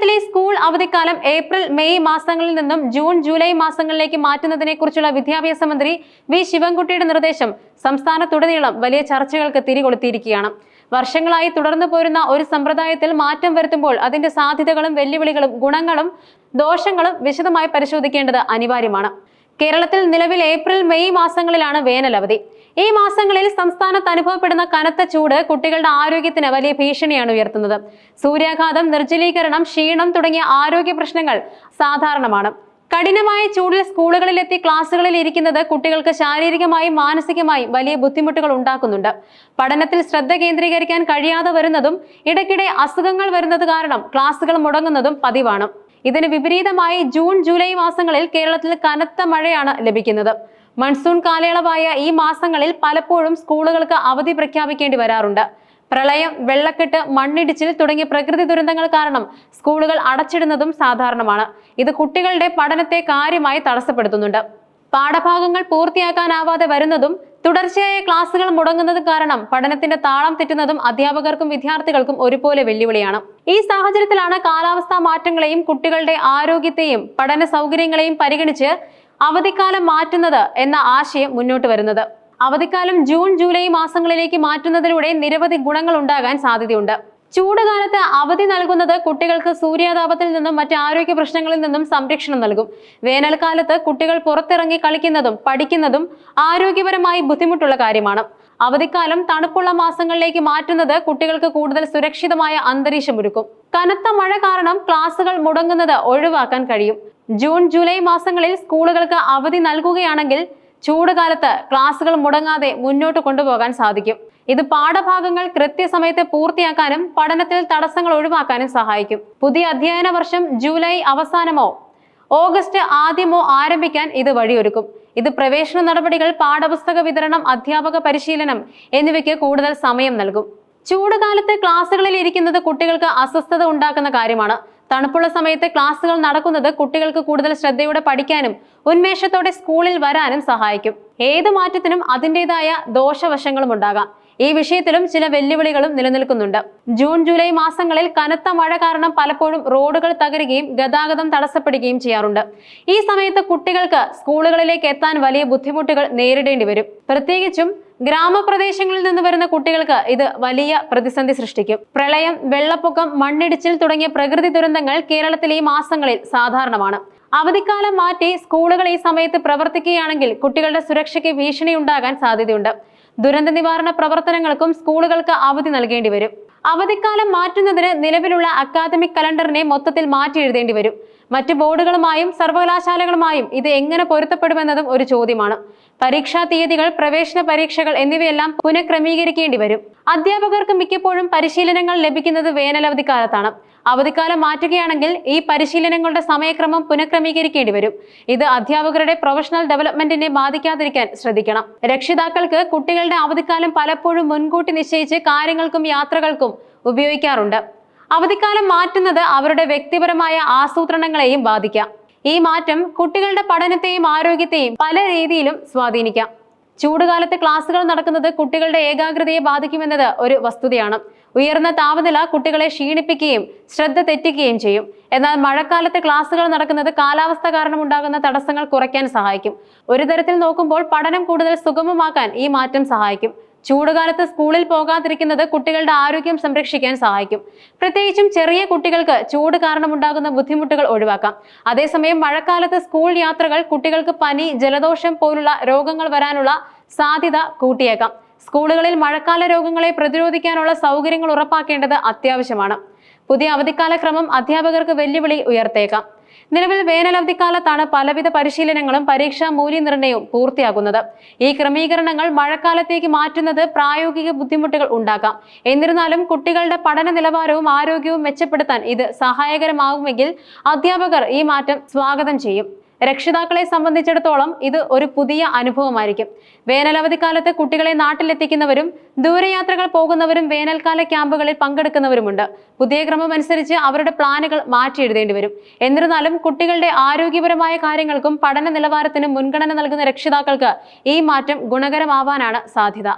കേരളത്തിലെ സ്കൂൾ അവധിക്കാലം April May മാസങ്ങളിൽ നിന്നും ജൂൺ ജൂലൈ മാസങ്ങളിലേക്ക് മാറ്റുന്നതിനെ കുറിച്ചുള്ള വിദ്യാഭ്യാസ മന്ത്രി വി ശിവൻകുട്ടിയുടെ നിർദ്ദേശം സംസ്ഥാനത്തുടനീളം വലിയ ചർച്ചകൾക്ക് തിരികൊളുത്തിയിരിക്കുകയാണ്. വർഷങ്ങളായി തുടർന്നു പോരുന്ന ഒരു സമ്പ്രദായത്തിൽ മാറ്റം വരുത്തുമ്പോൾ അതിന്റെ സാധ്യതകളും വെല്ലുവിളികളും ഗുണങ്ങളും ദോഷങ്ങളും വിശദമായി പരിശോധിക്കേണ്ടത് അനിവാര്യമാണ്. കേരളത്തിൽ നിലവിൽ ഏപ്രിൽ മെയ് മാസങ്ങളിലാണ് അവധി ഈ മാസങ്ങളിൽ സംസ്ഥാനത്ത് അനുഭവപ്പെടുന്ന കനത്ത ചൂട് കുട്ടികളുടെ ആരോഗ്യത്തിന് വലിയ ഭീഷണിയാണ് ഉയർത്തുന്നത്. സൂര്യാഘാതം നിർജലീകരണം ക്ഷീണം തുടങ്ങിയ ആരോഗ്യ പ്രശ്നങ്ങൾ സാധാരണമാണ്. കഠിനമായ ചൂടിൽ സ്കൂളുകളിലെത്തി ക്ലാസ്സുകളിൽ ഇരിക്കുന്നത് കുട്ടികൾക്ക് ശാരീരികമായും മാനസികമായും വലിയ ബുദ്ധിമുട്ടുകൾ ഉണ്ടാക്കുന്നുണ്ട്. പഠനത്തിൽ ശ്രദ്ധ കേന്ദ്രീകരിക്കാൻ കഴിയാതെ വരുന്നതും ഇടയ്ക്കിടെ അസുഖങ്ങൾ വരുന്നത് കാരണം ക്ലാസ്സുകൾ മുടങ്ങുന്നതും പതിവാണ്. ഇതിന് വിപരീതമായി ജൂൺ ജൂലൈ മാസങ്ങളിൽ കേരളത്തിൽ കനത്ത മഴയാണ് ലഭിക്കുന്നത്. മൺസൂൺ കാലയളവായ ഈ മാസങ്ങളിൽ പലപ്പോഴും സ്കൂളുകൾക്ക് അവധി പ്രഖ്യാപിക്കേണ്ടി വരാറുണ്ട്. പ്രളയം വെള്ളക്കെട്ട് മണ്ണിടിച്ചിൽ തുടങ്ങിയ പ്രകൃതി ദുരന്തങ്ങൾ കാരണം സ്കൂളുകൾ അടച്ചിടുന്നതും സാധാരണമാണ്. ഇത് കുട്ടികളുടെ പഠനത്തെ കാര്യമായി തടസ്സപ്പെടുത്തുന്നുണ്ട്. പാഠഭാഗങ്ങൾ പൂർത്തിയാക്കാനാവാതെ വരുന്നതും തുടർച്ചയായ ക്ലാസുകൾ മുടങ്ങുന്നത് കാരണം പഠനത്തിന്റെ താളം തെറ്റുന്നതും അധ്യാപകർക്കും വിദ്യാർത്ഥികൾക്കും ഒരുപോലെ വെല്ലുവിളിയാണ്. ഈ സാഹചര്യത്തിലാണ് കാലാവസ്ഥാ മാറ്റങ്ങളെയും കുട്ടികളുടെ ആരോഗ്യത്തെയും പഠന സൗകര്യങ്ങളെയും പരിഗണിച്ച് അവധിക്കാലം മാറ്റുന്നത് എന്ന ആശയം മുന്നോട്ട് വരുന്നത്. അവധിക്കാലം ജൂൺ ജൂലൈ മാസങ്ങളിലേക്ക് മാറ്റുന്നതിലൂടെ നിരവധി ഗുണങ്ങൾ ഉണ്ടാകാൻ സാധ്യതയുണ്ട്. ചൂടുകാലത്ത് അവധി നൽകുന്നത് കുട്ടികൾക്ക് സൂര്യാതാപത്തിൽ നിന്നും മറ്റ് ആരോഗ്യ പ്രശ്നങ്ങളിൽ നിന്നും സംരക്ഷണം നൽകും. വേനൽക്കാലത്ത് കുട്ടികൾ പുറത്തിറങ്ങി കളിക്കുന്നതും പഠിക്കുന്നതും ആരോഗ്യപരമായി ബുദ്ധിമുട്ടുള്ള കാര്യമാണ്. അവധിക്കാലം തണുപ്പുള്ള മാസങ്ങളിലേക്ക് മാറ്റുന്നത് കുട്ടികൾക്ക് കൂടുതൽ സുരക്ഷിതമായ അന്തരീക്ഷം ഒരുക്കും. കനത്ത മഴ കാരണം ക്ലാസുകൾ മുടങ്ങുന്നത് ഒഴിവാക്കാൻ കഴിയും. ജൂൺ ജൂലൈ മാസങ്ങളിൽ സ്കൂളുകൾക്ക് അവധി നൽകുകയാണെങ്കിൽ ചൂടുകാലത്ത് ക്ലാസുകൾ മുടങ്ങാതെ മുന്നോട്ട് കൊണ്ടുപോകാൻ സാധിക്കും. ഇത് പാഠഭാഗങ്ങൾ കൃത്യസമയത്ത് പൂർത്തിയാക്കാനും പഠനത്തിൽ തടസ്സങ്ങൾ ഒഴിവാക്കാനും സഹായിക്കും. പുതിയ അധ്യയന വർഷം ജൂലൈ അവസാനമോ ഓഗസ്റ്റ് ആദ്യമോ ആരംഭിക്കാൻ ഇത് വഴിയൊരുക്കും. ഇത് പ്രവേശന നടപടികൾ പാഠപുസ്തക വിതരണം അധ്യാപക പരിശീലനം എന്നിവയ്ക്ക് കൂടുതൽ സമയം നൽകും. ചൂടുകാലത്ത് ക്ലാസ്സുകളിൽ ഇരിക്കുന്നത് കുട്ടികൾക്ക് അസ്വസ്ഥത ഉണ്ടാക്കുന്ന കാര്യമാണ്. തണുപ്പുള്ള സമയത്ത് ക്ലാസ്സുകൾ നടക്കുന്നത് കുട്ടികൾക്ക് കൂടുതൽ ശ്രദ്ധയോടെ പഠിക്കാനും ഉന്മേഷത്തോടെ സ്കൂളിൽ വരാനും സഹായിക്കും. ഏത് മാറ്റത്തിനും അതിന്റെതായ ദോഷവശങ്ങളും ഉണ്ടാകാം ഈ വിഷയത്തിലും ചില വെല്ലുവിളികളും നിലനിൽക്കുന്നുണ്ട്. ജൂൺ ജൂലൈ മാസങ്ങളിൽ കനത്ത മഴ കാരണം പലപ്പോഴും റോഡുകൾ തകരുകയും ഗതാഗതം തടസ്സപ്പെടുകയും ചെയ്യാറുണ്ട്. ഈ സമയത്ത് കുട്ടികൾക്ക് സ്കൂളുകളിലേക്ക് എത്താൻ വലിയ ബുദ്ധിമുട്ടുകൾ നേരിടേണ്ടി വരും. പ്രത്യേകിച്ചും ഗ്രാമപ്രദേശങ്ങളിൽ നിന്ന് വരുന്ന കുട്ടികൾക്ക് ഇത് വലിയ പ്രതിസന്ധി സൃഷ്ടിക്കും. പ്രളയം വെള്ളപ്പൊക്കം മണ്ണിടിച്ചിൽ തുടങ്ങിയ പ്രകൃതി ദുരന്തങ്ങൾ കേരളത്തിൽ ഈ മാസങ്ങളിൽ സാധാരണമാണ്. അവധിക്കാലം മാറ്റി സ്കൂളുകൾ ഈ സമയത്ത് പ്രവർത്തിക്കുകയാണെങ്കിൽ കുട്ടികളുടെ സുരക്ഷയ്ക്ക് ഭീഷണി ഉണ്ടാകാൻ സാധ്യതയുണ്ട്. ദുരന്ത നിവാരണ പ്രവർത്തനങ്ങൾക്കും സ്കൂളുകൾക്ക് അവധി നൽകേണ്ടി വരും. അവധിക്കാലം മാറ്റുന്നതിന് നിലവിലുള്ള അക്കാദമിക് കലണ്ടറിനെ മൊത്തത്തിൽ മാറ്റി എഴുതേണ്ടി വരും. മറ്റ് ബോർഡുകളുമായും സർവകലാശാലകളുമായും ഇത് എങ്ങനെ പൊരുത്തപ്പെടുമെന്നതും ഒരു ചോദ്യമാണ്. പരീക്ഷാ തീയതികൾ പ്രവേശന പരീക്ഷകൾ എന്നിവയെല്ലാം പുനഃക്രമീകരിക്കേണ്ടി വരും. അധ്യാപകർക്ക് മിക്കപ്പോഴും പരിശീലനങ്ങൾ ലഭിക്കുന്നത് വേനലവധിക്കാലത്താണ്. അവധിക്കാലം മാറ്റുകയാണെങ്കിൽ ഈ പരിശീലനങ്ങളുടെ സമയക്രമം പുനഃക്രമീകരിക്കേണ്ടി വരും. ഇത് അധ്യാപകരുടെ പ്രൊഫഷണൽ ഡെവലപ്മെന്റിനെ ബാധിക്കാതിരിക്കാൻ ശ്രദ്ധിക്കണം. രക്ഷിതാക്കൾക്ക് കുട്ടികളുടെ അവധിക്കാലം പലപ്പോഴും മുൻകൂട്ടി നിശ്ചയിച്ച് കാര്യങ്ങൾക്കും യാത്രകൾക്കും ഉപയോഗിക്കാറുണ്ട്. അവധിക്കാലം മാറ്റുന്നത് അവരുടെ വ്യക്തിപരമായ ആസൂത്രണങ്ങളെയും ബാധിക്കാം. ഈ മാറ്റം കുട്ടികളുടെ പഠനത്തെയും ആരോഗ്യത്തെയും പല രീതിയിലും സ്വാധീനിക്കാം. ചൂടുകാലത്ത് ക്ലാസ്സുകൾ നടക്കുന്നത് കുട്ടികളുടെ ഏകാഗ്രതയെ ബാധിക്കുമെന്നത് ഒരു വസ്തുതയാണ്. ഉയർന്ന താപനില കുട്ടികളെ ക്ഷീണിപ്പിക്കുകയും ശ്രദ്ധ തെറ്റിക്കുകയും ചെയ്യും. എന്നാൽ മഴക്കാലത്ത് ക്ലാസ്സുകൾ നടക്കുന്നത് കാലാവസ്ഥ കാരണം ഉണ്ടാകുന്ന തടസ്സങ്ങൾ കുറയ്ക്കാൻ സഹായിക്കും. ഒരു തരത്തിൽ നോക്കുമ്പോൾ പഠനം കൂടുതൽ സുഗമമാക്കാൻ ഈ മാറ്റം സഹായിക്കും. ചൂടുകാലത്ത് സ്കൂളിൽ പോകാതിരിക്കുന്നത് കുട്ടികളുടെ ആരോഗ്യം സംരക്ഷിക്കാൻ സഹായിക്കും. പ്രത്യേകിച്ചും ചെറിയ കുട്ടികൾക്ക് ചൂട് കാരണമുണ്ടാകുന്ന ബുദ്ധിമുട്ടുകൾ ഒഴിവാക്കാം. അതേസമയം മഴക്കാലത്ത് സ്കൂൾ യാത്രകൾ കുട്ടികൾക്ക് പനി ജലദോഷം പോലുള്ള രോഗങ്ങൾ വരാനുള്ള സാധ്യത കൂട്ടിയേക്കാം. സ്കൂളുകളിൽ മഴക്കാല രോഗങ്ങളെ പ്രതിരോധിക്കാനുള്ള സൗകര്യങ്ങൾ ഉറപ്പാക്കേണ്ടത് അത്യാവശ്യമാണ്. പുതിയ അവധിക്കാല ക്രമം അധ്യാപകർക്ക് വെല്ലുവിളി ഉയർത്തേക്കാം. നിലവിൽ വേനലവധിക്കാലത്താണ് പലവിധ പരിശീലനങ്ങളും പരീക്ഷാ മൂല്യനിർണയവും പൂർത്തിയാകുന്നത്. ഈ ക്രമീകരണങ്ങൾ മഴക്കാലത്തേക്ക് മാറ്റുന്നത് പ്രായോഗിക ബുദ്ധിമുട്ടുകൾ ഉണ്ടാക്കാം. എന്നിരുന്നാലും കുട്ടികളുടെ പഠന നിലവാരവും ആരോഗ്യവും മെച്ചപ്പെടുത്താൻ ഇത് സഹായകരമാകുമെങ്കിൽ അധ്യാപകർ ഈ മാറ്റം സ്വാഗതം ചെയ്യും. രക്ഷിതാക്കളെ സംബന്ധിച്ചിടത്തോളം ഇത് ഒരു പുതിയ അനുഭവമായിരിക്കും. വേനലവധിക്കാലത്ത് കുട്ടികളെ നാട്ടിലെത്തിക്കുന്നവരും ദൂരയാത്രകൾ പോകുന്നവരും വേനൽക്കാല ക്യാമ്പുകളിൽ പങ്കെടുക്കുന്നവരുമുണ്ട്. പുതിയ ക്രമം അനുസരിച്ച് അവരുടെ പ്ലാനുകൾ മാറ്റി എഴുതേണ്ടി വരും. എന്നിരുന്നാലും കുട്ടികളുടെ ആരോഗ്യപരമായ കാര്യങ്ങൾക്കും പഠന നിലവാരത്തിനും മുൻഗണന നൽകുന്ന രക്ഷിതാക്കൾക്ക് ഈ മാറ്റം ഗുണകരമാവാനാണ് സാധ്യത.